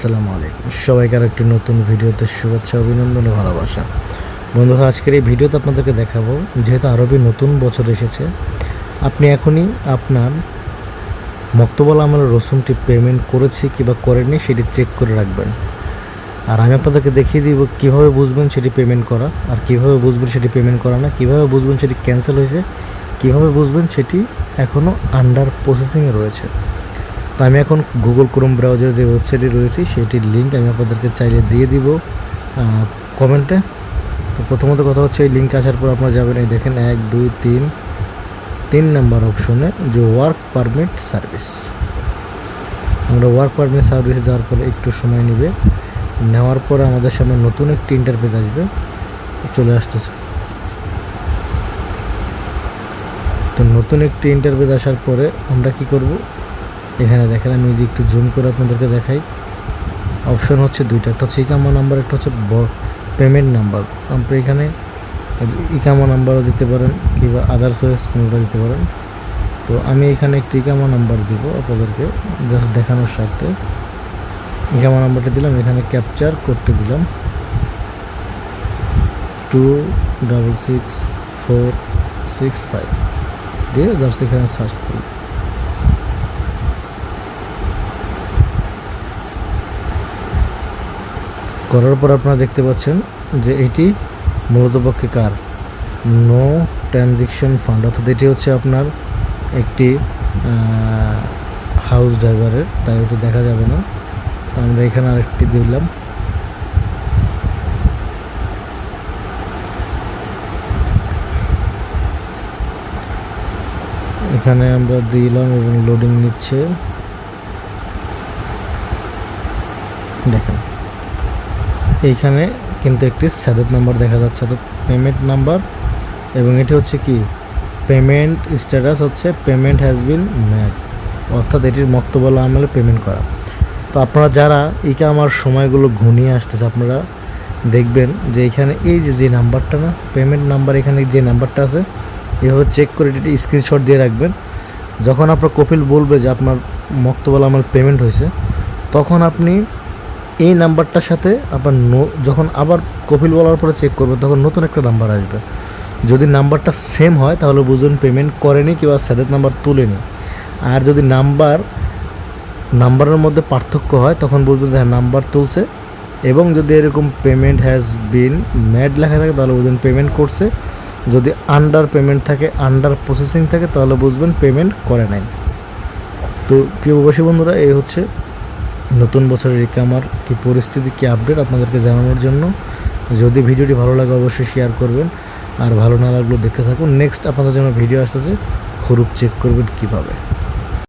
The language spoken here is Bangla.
আসসালামু আলাইকুম। সবাইকে আর একটি নতুন ভিডিওতে শুভেচ্ছা, অভিনন্দন ও ভালোবাসা। বন্ধুরা, আজকের এই ভিডিওতে আপনাদেরকে দেখাবো, যেহেতু আরবি নতুন বছর এসেছে, আপনি এখনই আপনার মক্তবল আমলের রসুমটি পেমেন্ট করেছি কিংবা করেননি সেটি চেক করে রাখবেন। আর আমি আপনাদেরকে দেখিয়ে দিব কীভাবে বুঝবেন সেটি পেমেন্ট করা, আর কীভাবে বুঝবেন সেটি পেমেন্ট করা না, কীভাবে বুঝবেন সেটি ক্যান্সেল হয়েছে, কীভাবে বুঝবেন সেটি এখনও আন্ডার প্রসেসিংয়ে রয়েছে। তো আমি এখন গুগল ক্রোম ব্রাউজারে যে ওয়েবসাইটে রয়েছি, সেটির লিঙ্ক আমি আপনাদেরকে চাইলে দিয়ে দিব কমেন্টে তো প্রথমত কথা হচ্ছে, এই লিঙ্ক আসার পর আপনারা যাবেন, এই দেখেন, এক, দুই, তিন তিন নাম্বার অপশনে যে ওয়ার্ক পারমিট সার্ভিস আমরা ওয়ার্ক পারমিট সার্ভিসে যাওয়ার পরে একটু সময় নেবে। নেওয়ার পরে আমাদের সামনে নতুন একটি ইন্টারফেস আসবে। চলে আসতেছে। তো নতুন একটি ইন্টারফেস আসার পরে আমরা কি করব? এখানে দেখেন, আমি যদি একটু জুম করে আপনাদেরকে দেখাই। অপশন হচ্ছে দুইটা, একটা হচ্ছে ইকামা নাম্বার একটা হচ্ছে পেমেন্ট নাম্বার আপনি এখানে ইকামা নাম্বারও দিতে পারেন, কিংবা আদার্স কোনোটা দিতে পারেন। তো আমি এখানে একটি ইকামা নাম্বার দিব আপনাদেরকে জাস্ট দেখানোর সাথে ইকামা নাম্বারটা দিলাম, এখানে ক্যাপচার করতে দিলাম। Two double six four six five দিয়ে জাস্ট এখানে সার্চ করি করার পর আপনারা দেখতে পাচ্ছেন যে এটি মূলত পক্ষে কার? নো ট্রানজেকশন ফান্ড অর্থাৎ এটি হচ্ছে আপনার একটি হাউস ড্রাইভারের তাই ওটি দেখা যাবে না। আমরা এখানে আরেকটি দিলাম এখানে আমরা দিলাম এবং লোডিং নিচ্ছে। দেখেন। এইখানে কিন্তু একটি স্যাদেত নাম্বার দেখা যাচ্ছে, অর্থাৎ পেমেন্ট নাম্বার। এবং এটি হচ্ছে কি? পেমেন্ট স্ট্যাটাস হচ্ছে পেমেন্ট হ্যাজ বিন ম্যাড অর্থাৎ এটির মক্তবল আমলে পেমেন্ট করা। তো আপনারা যারা ইকা আমার সময়গুলো ঘনিয়ে আসতেছে, আপনারা দেখবেন যে এখানে এই যে যে নাম্বারটা না পেমেন্ট নাম্বার এখানে যে নাম্বারটা আছে, এভাবে চেক করে এটি স্ক্রিনশট দিয়ে রাখবেন। যখন আপনার কপিল বলবে যে আপনার মক্তবল আমল পেমেন্ট হয়েছে, তখন আপনি এই নাম্বারটার সাথে আবার যখন আবার কপিল বলার পরে চেক করবেন তখন নতুন একটা নাম্বার আসবে। যদি নাম্বারটা সেম হয়, তাহলে বুঝবেন পেমেন্ট করেনি কিংবা স্যাদের নাম্বার তুলেনি। আর যদি নাম্বার, নাম্বারের মধ্যে পার্থক্য হয়, তখন বুঝবেন যে হ্যাঁ নাম্বার তুলছে। এবং যদি এরকম পেমেন্ট হ্যাজ বিন ম্যাড লেখা থাকে, তাহলে বুঝবেন পেমেন্ট করছে। যদি আন্ডার পেমেন্ট থাকে আন্ডার প্রসেসিং থাকে, তাহলে বুঝবেন পেমেন্ট করে নাই। তো প্রিয় বন্ধুরা, এই হচ্ছে নতুন বছরের আমার কি পরিস্থিতি, কি আপডেট আপনাদেরকে জানানোর জন্য। যদি ভিডিওটি ভালো লাগে অবশ্যই শেয়ার করবেন। আর ভালো না লাগলেও দেখতে থাকুন। নেক্সট আপনাদের জন্য ভিডিও আসতেছে। হরুপ চেক করবেন কীভাবে।